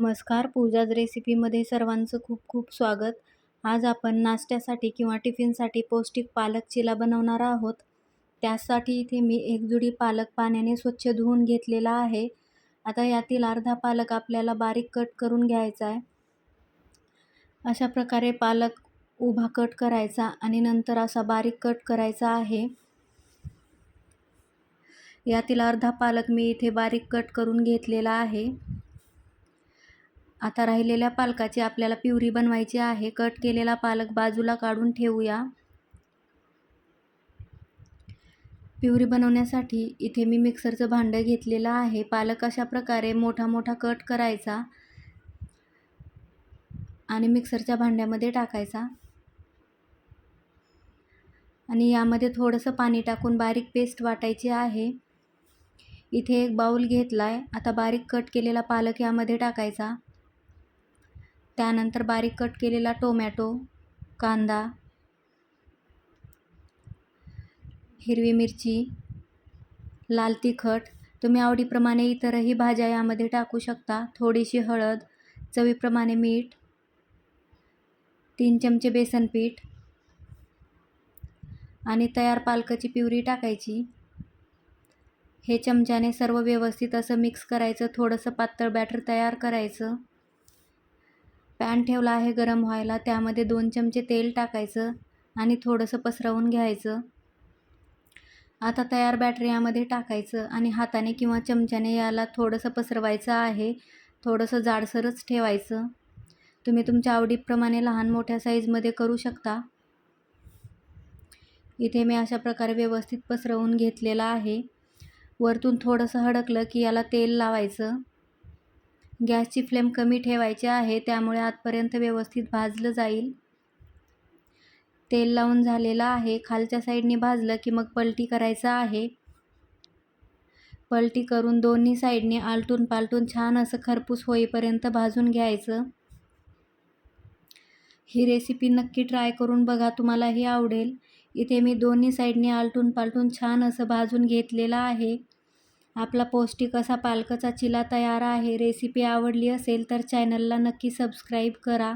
नमस्कार पूजाज रेसिपीमध्ये सर्वांचं खूप खूप स्वागत. आज आपण नाश्त्यासाठी किंवा टिफिनसाठी पौष्टिक पालक चिला बनवणार आहोत. त्यासाठी इथे मी एक जुडी पालक पाण्याने स्वच्छ धुवून घेतलेला आहे. आता यातील अर्धा पालक आपल्याला बारीक कट करून घ्यायचा आहे. अशा प्रकारे पालक उभा कट करायचा आणि नंतर असा बारीक कट करायचा आहे. यातील अर्धा पालक मी इथे बारीक कट करून घेतलेला आहे. आता राहिलेल्या पालकाची आपल्याला प्युरी बनवायची आहे. कट केलेला पालक बाजूला काढून ठेवूया. प्युरी बनवण्यासाठी इथे मी मिक्सरचं भांडं घेतलेलं आहे. पालक अशा प्रकारे मोठा मोठा कट करायचा आणि मिक्सरच्या भांड्यामध्ये टाकायचा. आणि यामध्ये थोडंसं पाणी टाकून बारीक पेस्ट वाटायची आहे. इथे एक बाऊल घेतला आहे आता बारीक कट केलेला पालक यामध्ये टाकायचा. त्यानंतर बारीक कट केलेला टोमॅटो कांदा हिरवी मिरची लाल तिखट. तुम्ही आवडीप्रमाणे इतरही भाज्या यामध्ये टाकू शकता. थोडीशी हळद चवीप्रमाणे मीठ तीन चमचे बेसन पीठ आणि तयार पालकाची पिवरी टाकायची. हे चमच्याने सर्व व्यवस्थित असं मिक्स करायचं. थोडंसं पातळ बॅटर तयार करायचं. पॅन ठेवला आहे गरम व्हायला. त्यामध्ये दोन चमचे तेल टाकायचं आणि थोडंसं पसरवून घ्यायचं. आता तयार बॅटर यामध्ये टाकायचं आणि हाताने किंवा चमच्याने याला थोडंसं पसरवायचं आहे. थोडंसं जाडसरच ठेवायचं. तुम्ही तुमच्या आवडीप्रमाणे लहान मोठ्या साईजमध्ये करू शकता. इथे मी अशा प्रकारे व्यवस्थित पसरवून घेतलेलं आहे. वरतून थोडंसं हडकलं की याला तेल लावायचं. गॅसची फ्लेम कमी ठेवायची आहे त्यामुळे आतपर्यंत व्यवस्थित भाजलं जाईल. तेल लावून झालेलं आहे. खालच्या साईडने भाजलं की मग पलटी करायचं आहे. पलटी करून दोन्ही साईडने आलटून पालटून छान असं खरपूस होईपर्यंत भाजून घ्यायचं. ही रेसिपी नक्की ट्राय करून बघा तुम्हालाही आवडेल. इथे मी दोन्ही साईडने आलटून पालटून छान असं भाजून घेतलेलं आहे. आपला पौष्टिक असा पालकाचा चिला तयार आहे. रेसिपी आवडली असेल तर चॅनलला नक्की सबस्क्राईब करा.